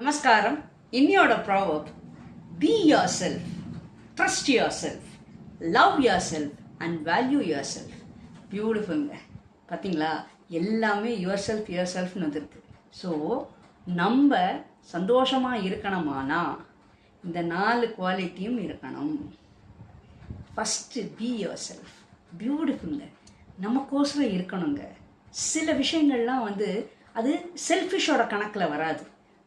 நமஸ்காரம். இன்னியோட proverb be yourself trust yourself love yourself and value yourself பியூட்டிஃபுல்ங்க பார்த்தீங்களா எல்லாமே your self your செல்ஃப்னு வந்துருக்கு so நம்ம சந்தோஷமாக இருக்கணுமானா இந்த நாலு குவாலிட்டியும் இருக்கணும். ஃபஸ்ட்டு பி யோர் செல்ஃப் பியூட்டிஃபுல்ங்க நமக்கோசரம் இருக்கணுங்க. சில விஷயங்கள்லாம் வந்து அது செல்ஃபிஷோட கணக்கில் வராது.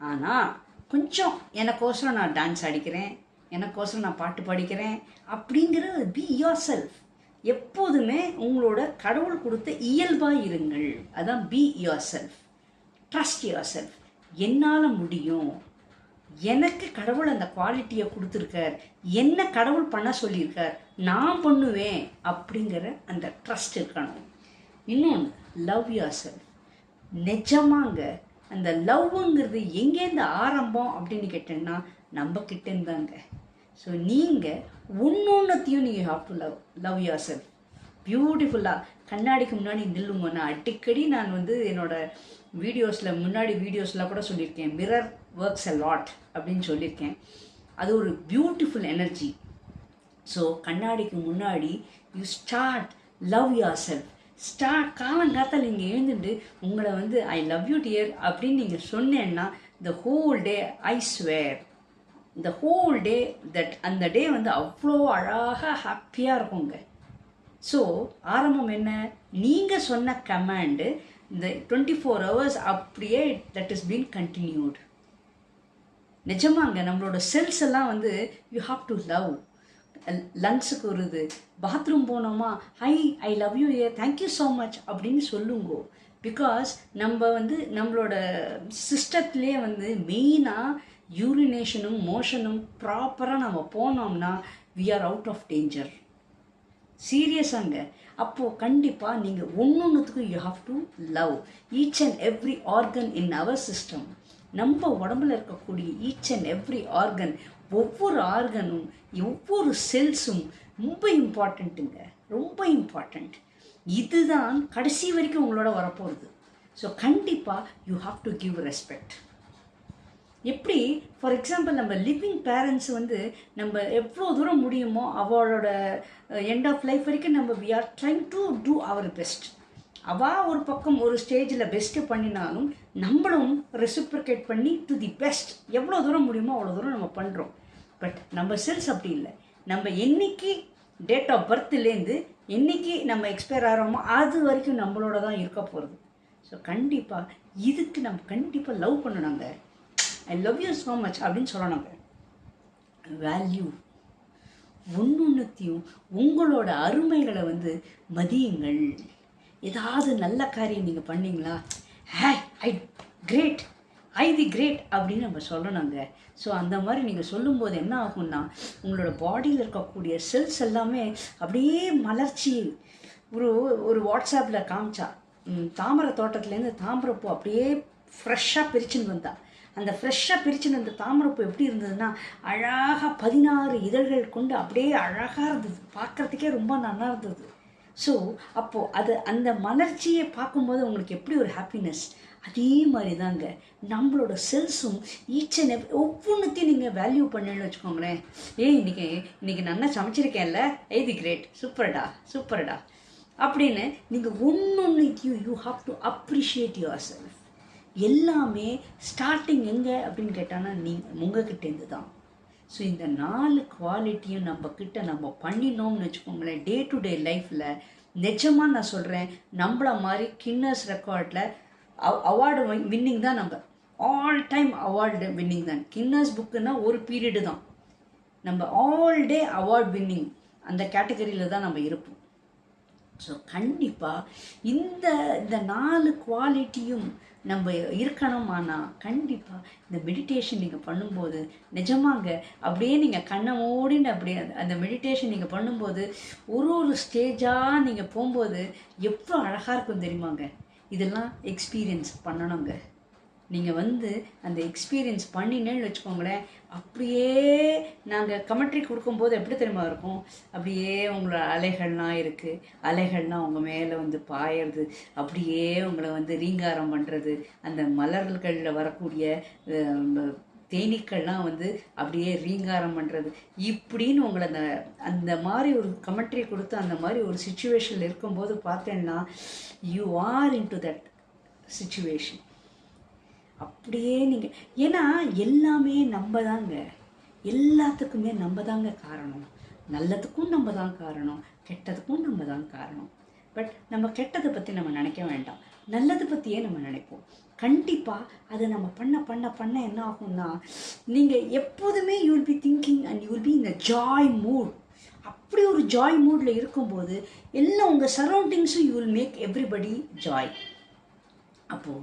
ஆனால் கொஞ்சம் எனக்கோசரம் நான் டான்ஸ் அடிக்கிறேன் எனக்கோசரம் நான் பாட்டு படிக்கிறேன் அப்படிங்கிறது பி யோர் செல்ஃப் எப்போதுமே உங்களோட கடவுள் கொடுத்த இயல்பாக இருங்கள். அதான் be yourself trust yourself என்னால் முடியும்? எனக்கு கடவுள் அந்த குவாலிட்டியை கொடுத்துருக்கார். என்ன கடவுள் பண்ண சொல்லியிருக்கார்? நான் பண்ணுவேன் அப்படிங்கிற அந்த ட்ரஸ்ட் இருக்கணும். இன்னொன்று லவ் யோர் செல்ஃப் நிஜமாங்க அந்த லவ்ங்கிறது எங்கேருந்து ஆரம்பம் அப்படின்னு கேட்டேன்னா நம்ம கிட்டேருந்தாங்க. ஸோ நீங்கள் ஒன்னொன்னத்தையும் நீங்கள் have to love love yourself பியூட்டிஃபுல்லாக கண்ணாடிக்கு முன்னாடி நில்லுங்க. நான் அடிக்கடி நான் வந்து என்னோடய வீடியோஸில் முன்னாடி வீடியோஸில் கூட சொல்லியிருக்கேன். மிரர் ஒர்க்ஸ் அ லாட் அப்படின்னு சொல்லியிருக்கேன். அது ஒரு பியூட்டிஃபுல் எனர்ஜி ஸோ கண்ணாடிக்கு முன்னாடி you start love yourself ஸ்டா காலங்காத்தால் நீங்கள் எழுந்துட்டு உங்களை வந்து ஐ லவ் யூ டியர் அப்படின்னு நீங்கள் சொன்னேன்னா the whole day I swear இந்த ஹோல் டே தட் அந்த டே வந்து அவ்வளோ அழகாக ஹாப்பியாக இருக்குங்க. ஸோ ஆரம்பம் என்ன? நீங்கள் சொன்ன கமாண்டு இந்த டுவெண்ட்டி ஃபோர் ஹவர்ஸ் அப்படியே தட் இஸ் பீன் கண்டினியூடு நிஜமாங்க நம்மளோட செல்ஸ் எல்லாம் வந்து யூ ஹாவ் டு லவ் லங்ஸுக்கு வருது. பாத்ரூம் போனோமா? Hi I love you a thank you so much அப்படின்னு சொல்லுங்கோ. பிகாஸ் நம்ம வந்து நம்மளோட சிஸ்டத்துலேயே வந்து மெயினாக யூரினேஷனும் மோஷனும் ப்ராப்பராக நம்ம போனோம்னா we are out of danger சீரியஸாங்க அப்போது கண்டிப்பாக நீங்கள் ஒன்று ஒன்றுத்துக்கும் you have to love each and every organ in our system நம்ம உடம்புல இருக்கக்கூடிய ஈச் அண்ட் எவ்ரி ஆர்கன் ஒவ்வொரு ஆர்கனும் ஒவ்வொரு செல்ஸும் ரொம்ப இம்பார்ட்டண்ட்டுங்க ரொம்ப இம்பார்ட்டண்ட் இதுதான் கடைசி வரைக்கும் உங்களோட வரப்போகுது. ஸோ கண்டிப்பாக you have to give respect எப்படி? ஃபார் எக்ஸாம்பிள் நம்ம லிவிங் பேரண்ட்ஸ் வந்து நம்ம எவ்வளோ தூரம் முடியுமோ அவளோட எண்ட் ஆஃப் லைஃப் வரைக்கும் நம்ம we are trying to do our best அவள் ஒரு பக்கம் ஒரு ஸ்டேஜில் பெஸ்ட்டு பண்ணினாலும் நம்மளும் ரெசிப்ரிகேட் பண்ணி டு தி பெஸ்ட் எவ்வளோ தூரம் முடியுமோ அவ்வளோ தூரம் நம்ம பண்ணுறோம் பட் நம்ம செல்ஸ் அப்படி இல்லை. நம்ம என்னைக்கு டேட் ஆஃப் பர்த்லேருந்து என்னைக்கு நம்ம எக்ஸ்பயர் ஆகிறோமோ அது வரைக்கும் நம்மளோட தான் இருக்க போகிறது ஸோ கண்டிப்பாக இதுக்கு நம்ம கண்டிப்பாக லவ் பண்ணணுங்க I love you so much அப்படின்னு சொல்லணுங்க வேல்யூ ஒன்று ஒன்றுத்தையும் உங்களோட அருமைகளை வந்து மதியுங்கள். ஏதாவது நல்ல காரியம் நீங்கள் பண்ணீங்களா? ஹே ஐ கிரேட். ஐ தி கிரேட் அப்படின்னு நம்ம சொல்லணுங்க. ஸோ அந்த மாதிரி நீங்கள் சொல்லும்போது என்ன ஆகும்னா உங்களோட பாடியில் இருக்கக்கூடிய செல்ஸ் எல்லாமே அப்படியே மலர்ச்சி. ஒரு ஒரு வாட்ஸ்அப்பில் காமிச்சா தாமரை தோட்டத்துலேருந்து தாமரைப்பூ அப்படியே ஃப்ரெஷ்ஷாக பிரிச்சுன்னு வந்தா. அந்த ஃப்ரெஷ்ஷாக பிரிச்சுன்னு அந்த தாமரைப்பூ எப்படி இருந்ததுன்னா அழகாக பதினாறு இதழ்கள் கொண்டு அப்படியே அழகாக இருந்தது. பார்க்குறதுக்கே ரொம்ப நல்லா இருந்தது. ஸோ அப்போது அது அந்த மலர்ச்சியை பார்க்கும்போது உங்களுக்கு எப்படி ஒரு ஹாப்பினஸ் அதே மாதிரி தாங்க நம்மளோட செல்ஸும் ஈச் அண்ட் எவ்ரி ஒவ்வொன்றுத்தையும் நீங்கள் வேல்யூ பண்ணுன்னு வச்சுக்கோங்களேன். ஏய் இன்னைக்கு இன்றைக்கி நல்லா சமைச்சிருக்கேன்ல? எய்தி கிரேட் சூப்பர்டா சூப்பர்டா. அப்படின்னு நீங்கள் ஒன்று ஒன்றுத்தையும் you have to appreciate yourself எல்லாமே ஸ்டார்டிங் எங்கே அப்படின்னு கேட்டாங்கன்னா நீங்கள் உங்ககிட்டேருந்து தான் ஸோ இந்த நாலு குவாலிட்டியும் நம்ம கிட்ட நம்ம பண்ணினோம்னு வச்சுக்கோங்களேன் டே டு டே லைஃப்பில் நிஜமாக நான் சொல்கிறேன் நம்மள மாதிரி கின்னஸ் ரெக்கார்டில் அவார்டு வின்னிங் தான் நம்ம. ஆல் டைம் அவார்டு வின்னிங் தான். கின்னஸ் புக்குன்னா ஒரு பீரியடு தான். நம்ம ஆல் டே அவார்ட் வின்னிங் அந்த கேட்டகரியில் தான் நம்ம இருப்போம். ஸோ கண்டிப்பாக இந்த இந்த நாலு குவாலிட்டியும் நம்ம இருக்கணுமானா கண்டிப்பாக இந்த மெடிடேஷன் நீங்கள் பண்ணும்போது நிஜமாங்க அப்படியே நீங்கள் கண்ணை மூடின்னு அப்படியே அந்த மெடிடேஷன் நீங்கள் பண்ணும்போது ஒரு ஒரு ஸ்டேஜாக நீங்கள் போகும்போது எவ்வளோ அழகாக இருக்கும் தெரியுமாங்க? இதெல்லாம் எக்ஸ்பீரியன்ஸ் பண்ணணுங்க. நீங்கள் வந்து அந்த எக்ஸ்பீரியன்ஸ் பண்ணினேன்னு வச்சுக்கோங்களேன் அப்படியே நாங்கள் கமெண்ட்ரி கொடுக்கும்போது எப்படி தெரியுமா இருக்கும்? அப்படியே உங்களோட அலைகள்லாம் இருக்குது அலைகள்லாம் உங்கள் மேலே வந்து பாயறது அப்படியே உங்களை வந்து ரீங்காரம் பண்ணுறது அந்த மலர்களில் வரக்கூடிய தேனீக்கள்லாம் வந்து அப்படியே ரீங்காரம் பண்ணுறது இப்படின்னு உங்களை அந்த அந்த மாதிரி ஒரு கமெண்ட்ரி கொடுத்து அந்த மாதிரி ஒரு சுச்சுவேஷனில் இருக்கும்போது பார்த்தேன்னா you are into that situation அப்படியே நீங்கள் ஏன்னா எல்லாமே நம்ம தாங்க எல்லாத்துக்குமே நம்ம தாங்க காரணம். நல்லதுக்கும் நம்ம தான் காரணம் கெட்டதுக்கும் நம்ம தான் காரணம். பட் நம்ம கெட்டதை பற்றி நம்ம நினைக்க வேண்டாம். நல்லது பற்றியே நம்ம நினைப்போம். கண்டிப்பாக அதை நம்ம பண்ண பண்ண பண்ண என்ன ஆகும்னா நீங்கள் எப்போதுமே you will be thinking and you will be in a joy mood அப்படி ஒரு ஜாய் மூடில் இருக்கும்போது எல்லாம் உங்கள் சரௌண்டிங்ஸும் you will make everybody joy அப்போது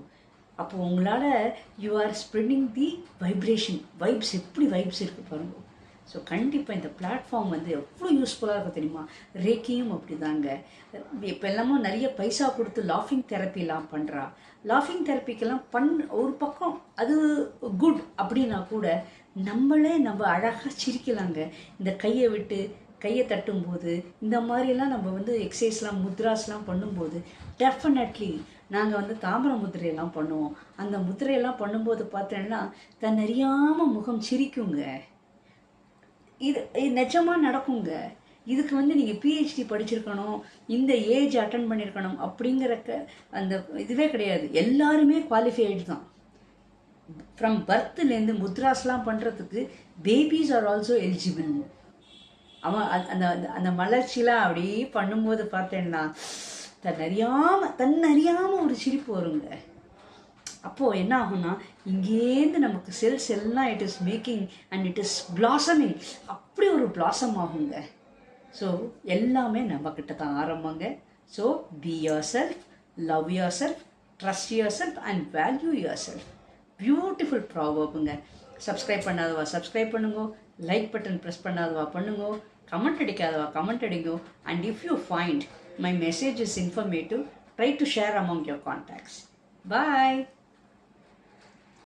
அப்போது உங்களால் you are spreading the vibration vibes எப்படி வைப்ஸ் இருக்குது பாருங்கள் ஸோ கண்டிப்பாக இந்த பிளாட்ஃபார்ம் வந்து எவ்வளோ யூஸ்ஃபுல்லாக இருக்கும் தெரியுமா? ரேக்கியும் அப்படி தாங்க இப்போ எல்லாமே நிறைய பைசா கொடுத்து லாஃபிங் தெரப்பிலாம் பண்ணுறா லாஃபிங் தெரப்பிக்கெல்லாம் பண் ஒரு பக்கம் அது குட் அப்படின்னா கூட நம்மளே நம்ம அழகாக சிரிக்கலாங்க. இந்த கையை விட்டு கையை தட்டும்போது இந்த மாதிரிலாம் நம்ம வந்து எக்ஸசைஸ்லாம் முத்ராஸ்லாம் பண்ணும்போது டெஃபினெட்லி நாங்கள் வந்து தாமிர முத்திரையெல்லாம் பண்ணுவோம். அந்த முத்திரையெல்லாம் பண்ணும்போது பார்த்தேன்னா தன்னறியாமல் முகம் சிரிக்குங்க. இது இது நிஜமாக நடக்குங்க. இதுக்கு வந்து நீங்கள் பிஹெச்டி படிச்சிருக்கணும் இந்த ஏஜ் அட்டன் பண்ணியிருக்கணும் அப்படிங்கிற க- அந்த இதுவே கிடையாது. எல்லாருமே குவாலிஃபைடு தான். ஃப்ரம் பர்த்லேருந்து முத்ராஸ்லாம் பண்ணுறதுக்கு பேபிஸ் ஆர் ஆல்சோ எலிஜிபிள் அவன் அந்த அந்த- அந்த மலர்ச்சிலாம் அப்படியே பண்ணும்போது பார்த்தேன்னா தன்னறியாமல் தன்னறியாமல் ஒரு சிரிப்பு வருங்க. அப்போது என்ன ஆகும்னா இங்கேருந்து நமக்கு செல்ஸ் எல்லாம் it is making and it is blossoming அப்படி ஒரு பிளாசம் ஆகுங்க. ஸோ எல்லாமே நம்மக்கிட்ட தான் ஆரம்பங்க. So be yourself love yourself trust yourself and value yourself beautiful ப்ராவர்புங்க subscribe பண்ணாதவா? சப்ஸ்கிரைப் பண்ணுங்க. லைக் பட்டன் ப்ரெஸ் பண்ணாதவா? பண்ணுங்க. கமெண்ட் அடிக்காதவா? கமெண்ட் அடிங்க. And if you find my message is informative try to share among your contacts bye